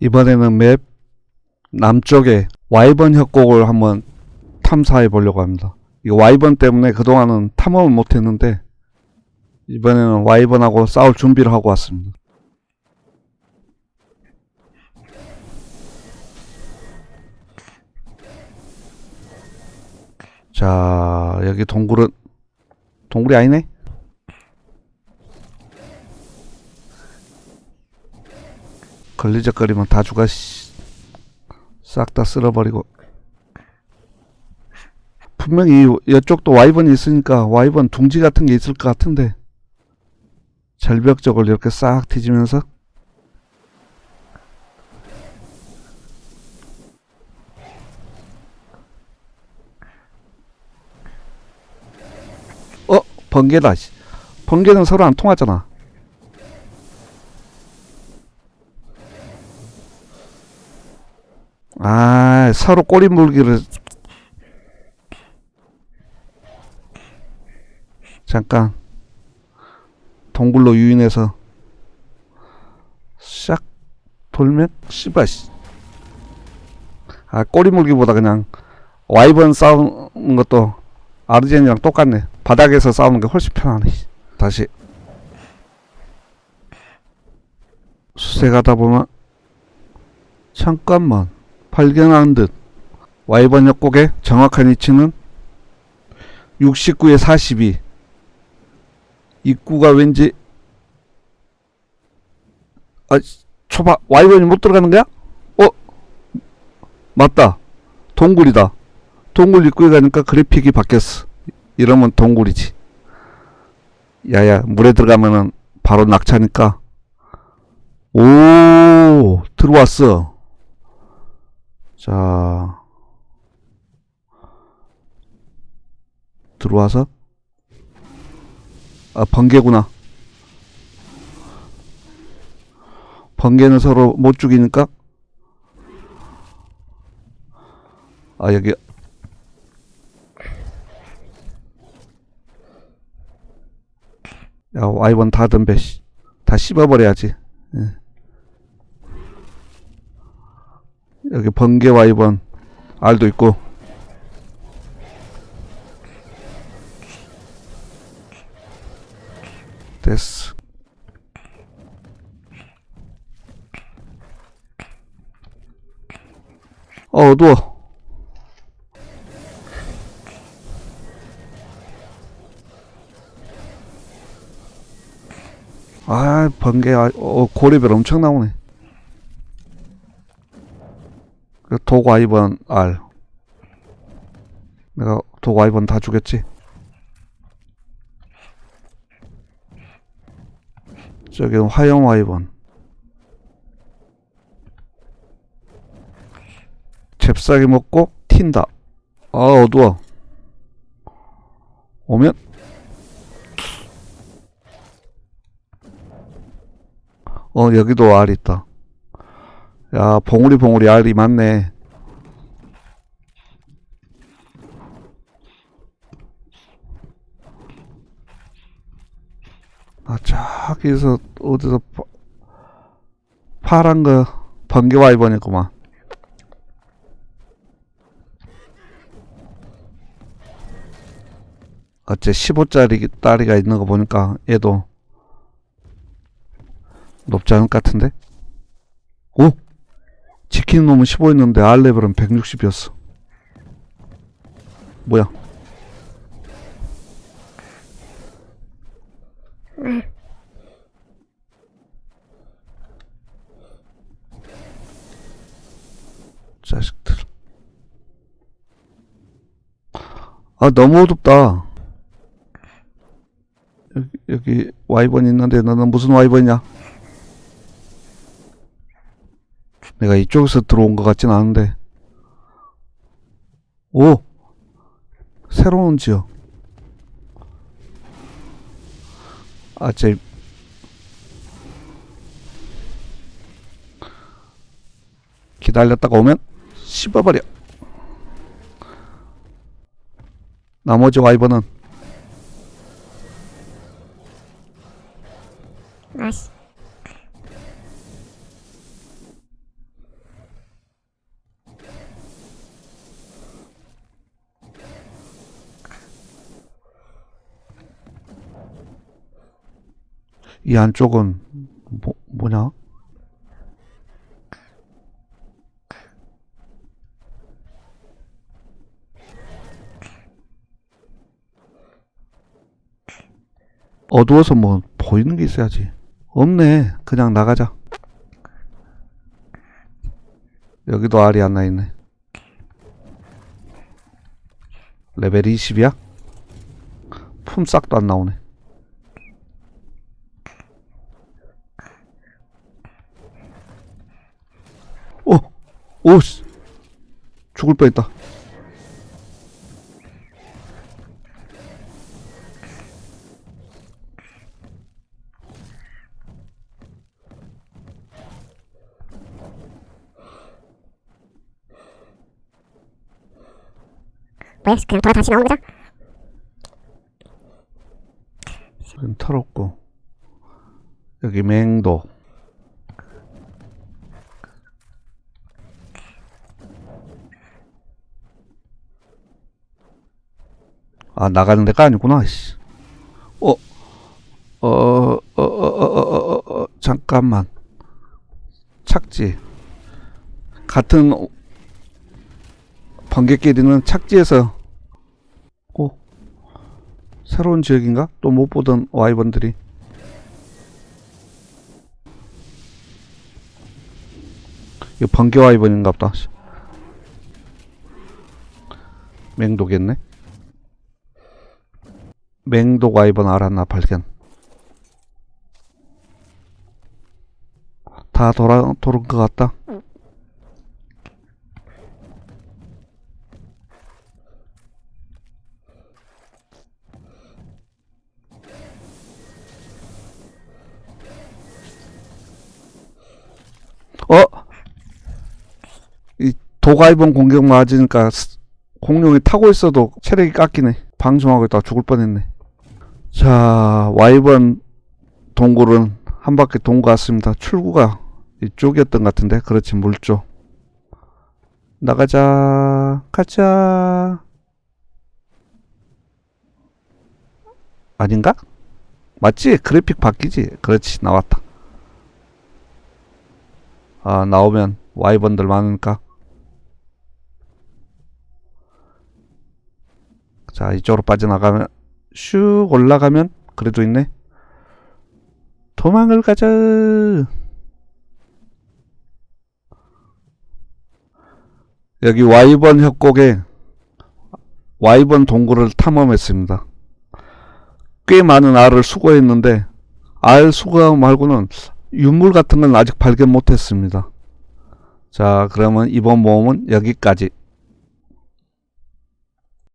이번에는 맵 남쪽에 와이번 협곡을 한번 탐사해 보려고 합니다. 이 와이번 때문에 그동안은 탐험을 못 했는데 이번에는 와이번하고 싸울 준비를 하고 왔습니다. 자, 여기 동굴은 동굴이 아니네? 걸리적거리면 다 죽어 싹 다 쓸어버리고. 분명히 이- 이쪽도 와이번이 있으니까 와이번 둥지 같은 게 있을 것 같은데 절벽 쪽을 이렇게 싹 뒤지면서 어? 번개다 씨. 번개는 서로 안 통하잖아 아 서로 꼬리 물기를 잠깐 동굴로 유인해서 샥 돌면 씨발 씨. 아 꼬리 물기보다 그냥 와이번 싸우는 것도 아르젠이랑 똑같네 바닥에서 싸우는 게 훨씬 편하네 씨. 다시 수색하다 보면 잠깐만 발견한 듯. 와이번 협곡의 정확한 위치는 69에 42 입구가 왠지 아 초바 와이번이 못 들어가는 거야? 어? 맞다. 동굴이다. 동굴 입구에 가니까 그래픽이 바뀌었어. 이러면 동굴이지. 야야 물에 들어가면은 바로 낙차니까. 오 들어왔어 자 들어와서. 아 번개구나. 번개는 서로 못 죽이니까. 아 여기. 야 와이번 다 덤벼 씨. 다 씹어버려야지. 예. 여기 번개 와이번 알도 있고. 됐어. 어 어두워. 아 번개 아, 어, 고리별 엄청 나오네 그 독 와이번 알. 내가 독 와이번 다 죽였지? 저기는 화염 와이번. 잽싸게 먹고 튄다. 아 어두워. 오면? 어 여기도 알 있다 야 봉우리 봉우리. 알이 많네. 아 저기서 어디서 파, 파란 거 번개 와이번이구만. 어째 15짜리 딸이가 있는 거 보니까 얘도 높지 않을 것 같은데? 오! 지키는 놈은 15였는데 R 레벨은 160이었어. 뭐야? 자식들. 아, 너무 어둡다. 여기, 여기 와이번 있는데 너는 무슨 와이번이냐? 내가 이쪽에서 들어온 것 같진 않은데. 오! 새로운 지역. 아, 제. 기다렸다가 오면 씹어버려. 나머지 와이번은 이 안쪽은 뭐, 뭐냐? 어두워서 뭐 보이는 게 있어야지. 없네. 그냥 나가자. 여기도 알이 하나 있네. 레벨 20이야? 품삯도 안 나오네. 오! 오! 씨. 죽을 뻔했다. 뭐야? 그냥 돌아 다시 나오는 거죠? 여긴 털었고 여기 맹도 아 나가는 데가 아니구나 씨. 어, 어, 어, 어, 어, 어, 어, 어, 잠깐만 착지 같은 번개끼리는 착지해서 오 새로운 지역인가? 또 못 보던 와이번들이. 이거 번개 와이번인가 보다. 맹독이었네. 맹독 와이번 알았나 발견. 다 돌아 돌은 것 같다. 어? 이 도가이번 공격 맞으니까 스- 공룡이 타고 있어도 체력이 깎이네. 방심하고 있다가 죽을 뻔했네. 자, 와이번 동굴은 한 바퀴 동거 같습니다. 출구가 이쪽이었던 것 같은데. 그렇지, 물쪽. 나가자. 가자. 아닌가? 맞지? 그래픽 바뀌지? 그렇지, 나왔다. 아, 나오면 와이번들 많으니까. 자, 이쪽으로 빠져나가면 슉 올라가면 그래도 있네. 도망을 가자. 여기 와이번 협곡에 와이번 동굴을 탐험했습니다. 꽤 많은 알을 수거했는데 알 수거 말고는 유물 같은 건 아직 발견 못했습니다. 자, 그러면 이번 모험은 여기까지.